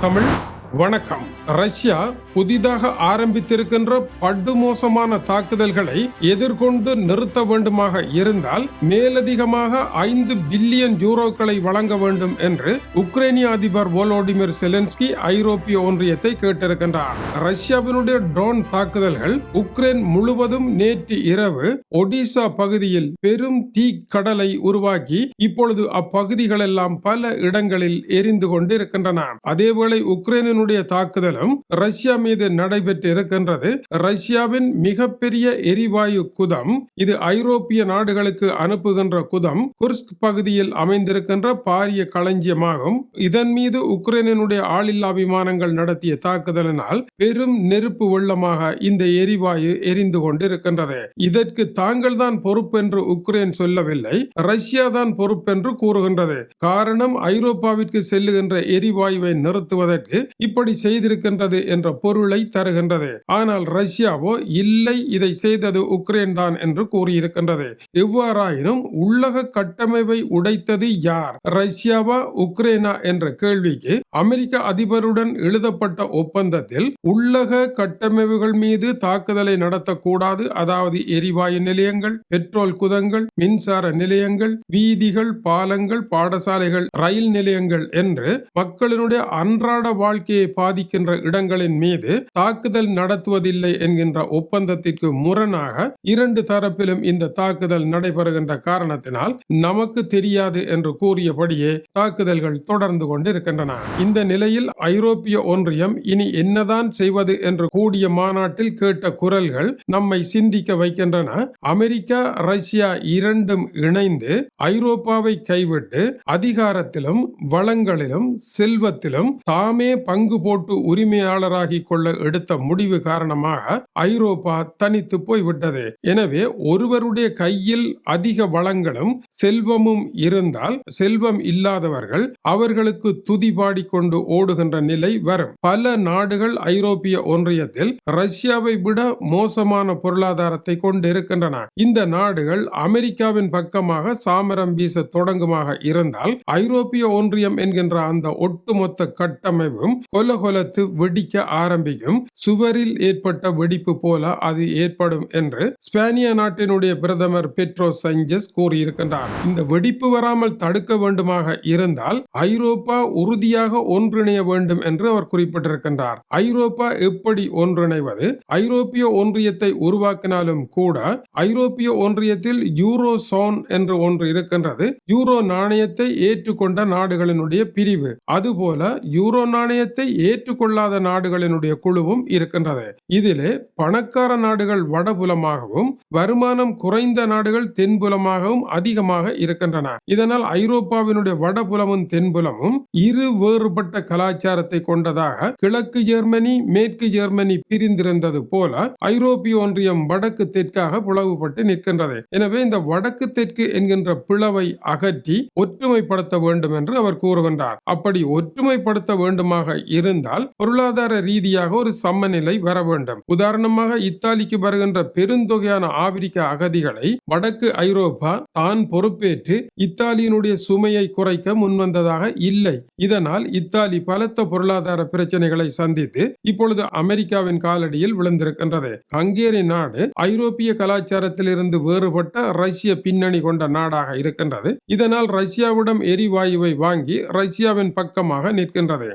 தமிழ் வணக்கம். ரஷ்யா புதிதாக ஆரம்பித்திருக்கின்ற படுமோசமான தாக்குதல்களை எதிர்கொண்டு நிறுத்த வேண்டுமாக இருந்தால் மேலதிகமாக ஐந்து பில்லியன் யூரோக்களை வழங்க வேண்டும் என்று உக்ரைனிய அதிபர் வோலோடிமிர் செலன்ஸ்கி ஐரோப்பிய ஒன்றியத்தை கேட்டிருக்கின்றார். ரஷ்யாவினுடைய ட்ரோன் தாக்குதல்கள் உக்ரைன் முழுவதும் நேற்று இரவு ஒடிசா பகுதியில் பெரும் தீ கடலை உருவாக்கி இப்பொழுது அப்பகுதிகளெல்லாம் பல இடங்களில் எரிந்து கொண்டு இருக்கின்றன உக்ரைனின் உக்ரைனினுடைய தாக்குதலும் ரஷ்யா மீது நடைபெற்று இருக்கின்றது ரஷ்யாவின் மிகப்பெரிய எரிவாயு குதம் இது ஐரோப்பிய நாடுகளுக்கு அனுப்புகின்ற குதம் குர்ஸ்க் பகுதியில் அமைந்திருக்கின்ற பாரிய களஞ்சியமாகும். இதன் மீது உக்ரைனுடைய ஆளில்லா விமானங்கள் நடத்திய தாக்குதலினால் பெரும் நெருப்பு வெள்ளமாக இந்த எரிவாயு எரிந்து கொண்டிருக்கின்றது. இதற்கு தாங்கள் தான் பொறுப்பு என்று உக்ரைன் சொல்லவில்லை ரஷ்யா தான் பொறுப்பென்று கூறுகின்றது. காரணம் ஐரோப்பாவிற்கு செல்லுகின்ற எரிவாயுவை நிறுத்துவதற்கு இப்படி செய்திருக்கின்றது என்ற பொருளை தருகின்றது. ஆனால் ரஷ்யாவோ இல்லை இதை செய்தது உக்ரைன் தான் என்று கூறியிருக்கின்றது. எவ்வாறாயினும் உள்ளக கட்டமைப்பை உடைத்தது யார்? ரஷ்யாவா உக்ரைனா என்ற கேள்விக்கு அமெரிக்க அதிபருடன் எழுதப்பட்ட ஒப்பந்தத்தில் உள்ளக கட்டமைப்புகள் மீது தாக்குதலை நடத்தக்கூடாது. அதாவது எரிவாயு நிலையங்கள் பெட்ரோல் குதங்கள் மின்சார நிலையங்கள் வீதிகள் பாலங்கள் பாடசாலைகள் ரயில் நிலையங்கள் என்று மக்களினுடைய அன்றாட வாழ்க்கையை பாதிக்கின்ற இடங்களின் மீது தாக்குதல் நடத்துவதில்லை என்கின்ற ஒப்பந்தத்திற்கு முரணாக இரண்டு தரப்பிலும் இந்த தாக்குதல் நடைபெறுகின்ற காரணத்தினால் நமக்கு தெரியாது என்று கூறியபடியே தாக்குதல்கள் தொடர்ந்து கொண்டிருக்கின்றன. இந்த நிலையில் ஐரோப்பிய ஒன்றியம் இனி என்னதான் செய்வது என்று கூடிய மாநாட்டில் கேட்ட குரல்கள் நம்மை சிந்திக்க வைக்கின்றன. அமெரிக்கா ரஷ்யா இரண்டும் இணைந்து ஐரோப்பாவை கைவிட்டு அதிகாரத்திலும் வளங்களிலும் செல்வத்திலும் தாமே பங்கு பங்கு போட்டு உரிமையாளராகி கொள்ள எடுத்த முடிவு காரணமாக ஐரோப்பா தனித்து போய்விட்டது. எனவே ஒருவருடைய கையில் அதிக வளங்களும் செல்வமும் இருந்தால் செல்வம் இல்லாதவர்கள் அவர்களுக்கு துதி பாடிக்கொண்டு ஓடுகின்ற நிலை வரும். பல நாடுகள் ஐரோப்பிய ஒன்றியத்தில் ரஷ்யாவை விட மோசமான பொருளாதாரத்தை கொண்டிருக்கின்றன. இந்த நாடுகள் அமெரிக்காவின் பக்கமாக சாமரம் வீச தொடங்குமாக இருந்தால் ஐரோப்பிய ஒன்றியம் என்கின்ற அந்த ஒட்டுமொத்த கட்டமைப்பும் கொல கொலத்து வெடிக்க ஆரம்பிக்கும். சுவரில் ஏற்பட்ட வெடிப்பு போல அது ஏற்படும் என்று ஸ்பானிய நாட்டினுடைய பிரதமர் பெட்ரோ சஞ்சஸ் கூறியிருக்கின்றார். இந்த வெடிப்பு வராமல் தடுக்க வேண்டுமாக இருந்தால் ஐரோப்பா உறுதியாக ஒன்றிணைய வேண்டும் என்று அவர் குறிப்பிட்டிருக்கின்றார். ஐரோப்பா எப்படி ஒன்றிணைவது? ஐரோப்பிய ஒன்றியத்தை உருவாக்கினாலும் கூட ஐரோப்பிய ஒன்றியத்தில் யூரோ சோன் என்று ஒன்று இருக்கின்றது. யூரோ நாணயத்தை ஏற்றுக்கொண்ட நாடுகளினுடைய பிரிவு. அதுபோல யூரோ நாணயத்தை ஏற்றுக்கொள்ளாத நாடுகளினுடைய குழுவும் இருக்கின்றது. இதிலே பணக்கார நாடுகள் வடபுலமாகவும் வருமானம் குறைந்த நாடுகள் தென்புலமாகவும் அதிகமாக இருக்கின்றன. இதனால் ஐரோப்பாவினுடைய வடபுலமும் தென்புலமும் இரு வேறுபட்ட கலாச்சாரத்தை கொண்டதாக கிழக்கு ஜெர்மனி மேற்கு ஜெர்மனி பிரிந்திருந்தது போல ஐரோப்பிய ஒன்றியம் வடக்கு தெற்காக பிளவுபட்டு நிற்கின்றது. எனவே இந்த வடக்கு தெற்கு என்கின்ற பிளவை அகற்றி ஒற்றுமைப்படுத்த வேண்டும் என்று அவர் கூறுகின்றார். அப்படி ஒற்றுமைப்படுத்த வேண்டுமாக இருந்தால் பொருளாதார ரீதியாக ஒரு சமநிலை வர வேண்டும். உதாரணமாக இத்தாலிக்கு வருகின்ற பெருந்தொகையான ஆப்பிரிக்க அகதிகளை வடக்கு ஐரோப்பா தான் பொறுப்பேற்று இத்தாலியினுடைய சுமையை குறைக்க முன்வந்ததாக இல்லை. இதனால் இத்தாலி பலத்த பொருளாதார பிரச்சனைகளை சந்தித்து இப்பொழுது அமெரிக்காவின் காலடியில் விழுந்திருக்கின்றது. ஹங்கேரி நாடு ஐரோப்பிய கலாச்சாரத்தில் இருந்து வேறுபட்ட ரஷ்ய பின்னணி கொண்ட நாடாக இருக்கின்றது. இதனால் ரஷ்யாவிடம் எரிவாயுவை வாங்கி ரஷ்யாவின் பக்கமாக நிற்கின்றது.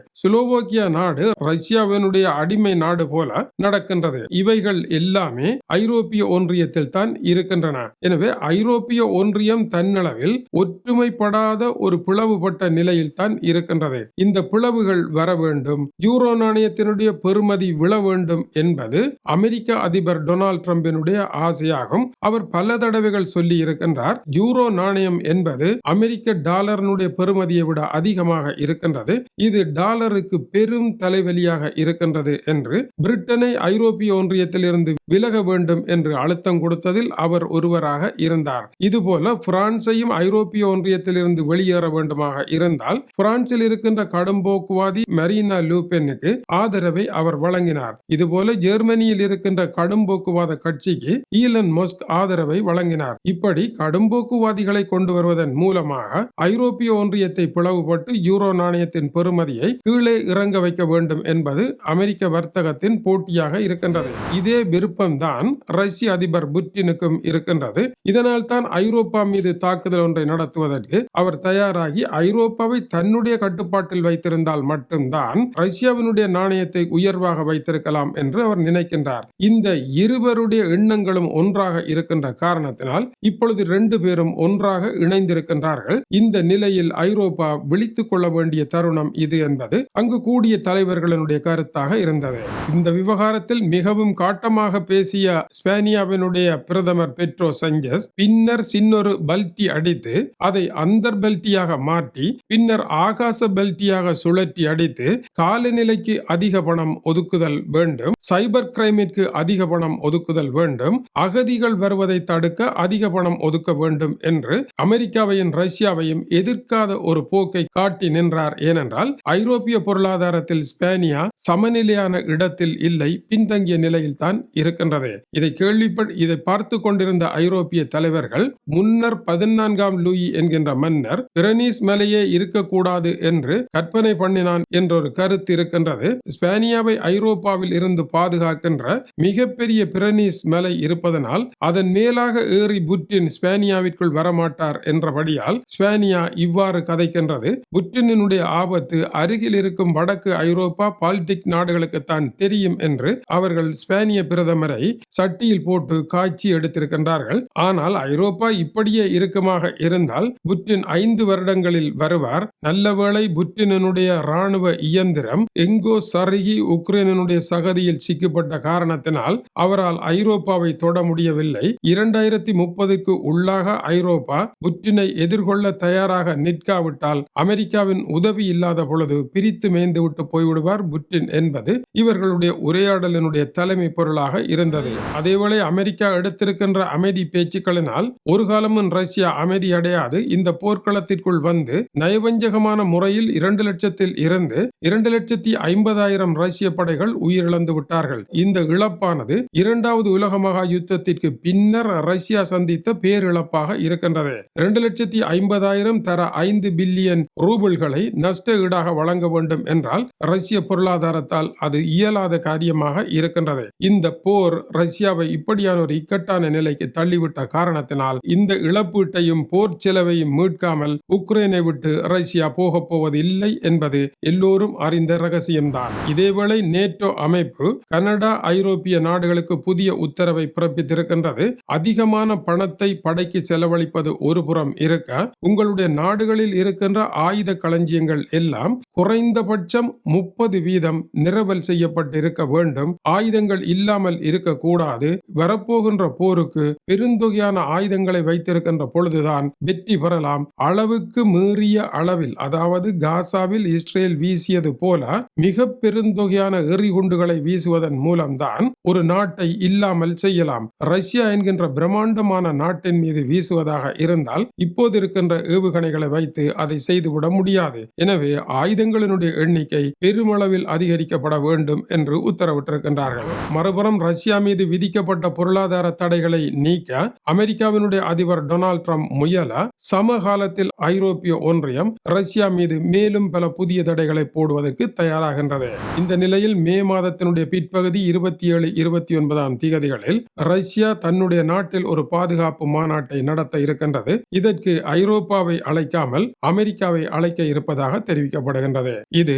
சுலோவோக்கியா நாடு ரஷ்யாவினுடைய அடிமை நாடு போல நடக்கின்றது. இவைகள் எல்லாமே ஐரோப்பிய ஒன்றியத்தில் தான் இருக்கின்றன. எனவே ஐரோப்பிய ஒன்றியம் தன்னளவில் ஒற்றுமைப்படாத ஒரு பிளவுபட்ட நிலையில் தான் இருக்கின்றது. இந்த பிளவுகள் வர வேண்டும் யூரோ நாணயத்தினுடைய பெறுமதி விழ வேண்டும் என்பது அமெரிக்க அதிபர் டொனால்ட் ட்ரம்பினுடைய ஆசையாகும். அவர் பல தடவைகள் சொல்லி இருக்கின்றார் யூரோ நாணயம் என்பது அமெரிக்க டாலர்னுடைய பெறுமதியை விட அதிகமாக இருக்கின்றது. இது டாலருக்கு பெரும் தலைவலியாக இருக்கின்றது என்று பிரிட்டனை ஐரோப்பிய ஒன்றியத்திலிருந்து விலக வேண்டும் என்று அழுத்தம் கொடுத்ததில் அவர் ஒருவராக இருந்தார். இதுபோல பிரான்சையும் ஐரோப்பிய ஒன்றியத்திலிருந்து வெளியேற வேண்டுமாக இருந்தால் பிரான்சில் இருக்கின்ற கடும்போக்குவாதி மரீனா லூபெனுக்கு ஆதரவை அவர் வழங்கினார். இதுபோல ஜெர்மனியில் இருக்கின்ற கடும்போக்குவாத கட்சிக்கு ஈலன் மொஸ்க் ஆதரவை வழங்கினார். இப்படி கடும்போக்குவாதிகளை கொண்டு வருவதன் மூலமாக ஐரோப்பிய ஒன்றியத்தை பிளவுபட்டு யூரோ நாணயத்தின் பெறுமதியை கீழே இறங்க இறங்க வைக்க வேண்டும் என்பது அமெரிக்க வர்த்தகத்தின் போட்டியாக இருக்கின்றது. இதே விருப்பம்தான் ரஷ்ய அதிபர் புட்டினுக்கும் இருக்கின்றது. இதனால் தான் ஐரோப்பா மீது தாக்குதல் ஒன்றை நடத்துவதற்கு அவர் தயாராகி ஐரோப்பாவை தன்னுடைய கட்டுப்பாட்டில் வைத்திருந்தால் மட்டும்தான் ரஷ்யாவினுடைய நாணயத்தை உயர்வாக வைத்திருக்கலாம் என்று அவர் நினைக்கின்றார். இந்த இருவருடைய எண்ணங்களும் ஒன்றாக இருக்கின்ற காரணத்தினால் இப்பொழுது ரெண்டு பேரும் ஒன்றாக இணைந்திருக்கின்றார்கள். இந்த நிலையில் ஐரோப்பா விழித்துக் கொள்ள வேண்டிய தருணம் இது என்பது அங்கு கூடிய தலைவர்களினுடைய கருத்தாக இருந்தது. இந்த விவகாரத்தில் மிகவும் காட்டமாக பேசிய ஸ்பேனியாவினுடைய பிரதமர் பெட்ரோ சஞ்சஸ் பின்னர் சின்னொரு பல்டி அடித்து அதை அந்தர் பெல்ட்டியாக மாற்றி பின்னர் ஆகாச பெல்ட்டியாக சுழற்றி அடித்து காலநிலைக்கு அதிக பணம் ஒதுக்குதல் வேண்டும் சைபர் கிரைமிற்கு அதிக பணம் ஒதுக்குதல் வேண்டும் அகதிகள் வருவதை தடுக்க அதிக பணம் ஒதுக்க வேண்டும் என்று அமெரிக்காவையும் ரஷ்யாவையும் எதிர்க்காத ஒரு போக்கை காட்டி நின்றார். ஏனென்றால் ஐரோப்பிய பொருளாதார பொருளாதாரத்தில் ஸ்பேனியா சமநிலையான இடத்தில் இல்லை பின்தங்கிய நிலையில் தான் இருக்கின்றது. இதை கேள்விப்பட் இதை பார்த்து கொண்டிருந்த ஐரோப்பிய தலைவர்கள் முன்னர் பதினான்காம் லூயி என்கின்ற மன்னர் பிரனீஸ் மலையே இருக்கக்கூடாது என்று கற்பனை பண்ணினான் என்ற ஒரு கருத்து இருக்கின்றது. ஸ்பேனியாவை ஐரோப்பாவில் இருந்து பாதுகாக்கின்ற மிகப்பெரிய பிரனீஸ் மலை இருப்பதனால் அதன் மேலாக ஏறி புட்டின் ஸ்பேனியாவிற்குள் வரமாட்டார் என்றபடியால் ஸ்பேனியா இவ்வாறு கதைக்கின்றது. புட்டினுடைய ஆபத்து அருகில் இருக்கும் வட வடக்கு ஐரோப்பா பால்டிக் நாடுகளுக்குத்தான் தெரியும் என்று அவர்கள் ஸ்பேனிய பிரதமரை சட்டியில் போட்டு காய்ச்சி எடுத்திருக்கின்றார்கள். ஆனால் ஐரோப்பா இப்படியே இறுக்கமாக இருந்தால் புட்டின் ஐந்து வருடங்களில் வருவார். நல்லவேளை புட்டினனுடைய ராணுவ இயந்திரம் எங்கோ சருகி உக்ரைனனுடைய சகதியில் சிக்கப்பட்ட காரணத்தினால் அவரால் ஐரோப்பாவை தொட முடியவில்லை. இரண்டாயிரத்தி முப்பதுக்கு உள்ளாக ஐரோப்பா புட்டினை எதிர்கொள்ள தயாராக நிற்காவிட்டால் அமெரிக்காவின் உதவி இல்லாத பொழுது பிரித்து மேய்ந்து விட்டு போய்விடுவார். புட்டின் என்பது இவர்களுடைய உரையாடலினுடைய தலைமை பொருளாக இருந்தது. அதேவேளை அமெரிக்கா எடுத்திருக்கின்ற அமைதி பேச்சுக்களினால் ஒரு காலமும் ரஷ்யா அமைதி அடையாது. இந்த போர்க்களத்திற்குள் வந்து நயவஞ்சகமான முறையில் இரண்டு லட்சத்தில் இருந்து இரண்டு லட்சத்தி ஐம்பதாயிரம் ரஷ்ய படைகள் உயிரிழந்து விட்டார்கள். இந்த இழப்பானது இரண்டாவது உலக மகா யுத்தத்திற்கு பின்னர் ரஷ்யா சந்தித்த பேரிழப்பாக இருக்கின்றது. இரண்டு லட்சத்தி ஐம்பதாயிரம் தர ஐந்து பில்லியன் ரூபிள்களை நஷ்ட ஈடாக வழங்க வேண்டும் என்றால் என்றால் ரஷ்ய பொருளாதாரத்தால் அது இயலாத காரியமாக இருக்கின்றது. இந்த போர் ரஷ்யாவை இப்படியான ஒரு இக்கட்டான நிலைக்கு தள்ளிவிட்ட காரணத்தினால் இந்த இழப்பீட்டையும் போர் செலவையும் மீட்காமல் உக்ரைனை விட்டு ரஷ்யா போகப் போவது இல்லை என்பது எல்லோரும் அறிந்த ரகசியம்தான். இதேவேளை நேட்டோ அமைப்பு கனடா ஐரோப்பிய நாடுகளுக்கு புதிய உத்தரவை பிறப்பித்திருக்கின்றது. அதிகமான பணத்தை படைக்கு செலவழிப்பது ஒரு புறம் இருக்க உங்களுடைய நாடுகளில் இருக்கின்ற ஆயுத களஞ்சியங்கள் எல்லாம் குறைந்தபட்ச குறைந்தபட்சம் முப்பது வீதம் நிரவல் செய்யப்பட்டிருக்க வேண்டும். ஆயுதங்கள் இல்லாமல் இருக்கக்கூடாது. வரப்போகின்ற போருக்கு பெருந்தொகையான ஆயுதங்களை வைத்திருக்கின்ற பொழுதுதான் வெற்றி பெறலாம். அளவுக்கு மீறிய அளவில் அதாவது காசாவில் இஸ்ரேல் வீசியது போல மிக பெருந்தொகையான எறிகுண்டுகளை வீசுவதன் மூலம்தான் ஒரு நாட்டை இல்லாமல் செய்யலாம். ரஷ்யா என்கின்ற பிரம்மாண்டமான நாட்டின் மீது வீசுவதாக இருந்தால் இப்போது இருக்கின்ற ஏவுகணைகளை வைத்து அதை செய்துவிட முடியாது. எனவே ஆயுதங்களினுடைய எண்ணிக்கை எண்ணிக்கை பெருமளவில் அதிகரிக்கப்பட வேண்டும் என்று உத்தரவிட்டிருக்கின்றார்கள். மறுபுறம் ரஷ்யா மீது விதிக்கப்பட்ட பொருளாதார தடைகளை நீக்க அமெரிக்காவினுடைய அதிபர் டொனால்ட் ட்ரம்ப் முயல சமகாலத்தில் ஐரோப்பிய ஒன்றியம் ரஷ்யா மீது மேலும் பல புதிய தடைகளை போடுவதற்கு தயாராகின்றது. இந்த நிலையில் மே மாதத்தினுடைய பிற்பகுதி இருபத்தி ஏழு இருபத்தி ஒன்பதாம் திகதிகளில் ரஷ்யா தன்னுடைய நாட்டில் ஒரு பாதுகாப்பு மாநாட்டை நடத்த இருக்கின்றது. இதற்கு ஐரோப்பாவை அழைக்காமல் அமெரிக்காவை அழைக்க இருப்பதாக தெரிவிக்கப்படுகின்றது. இது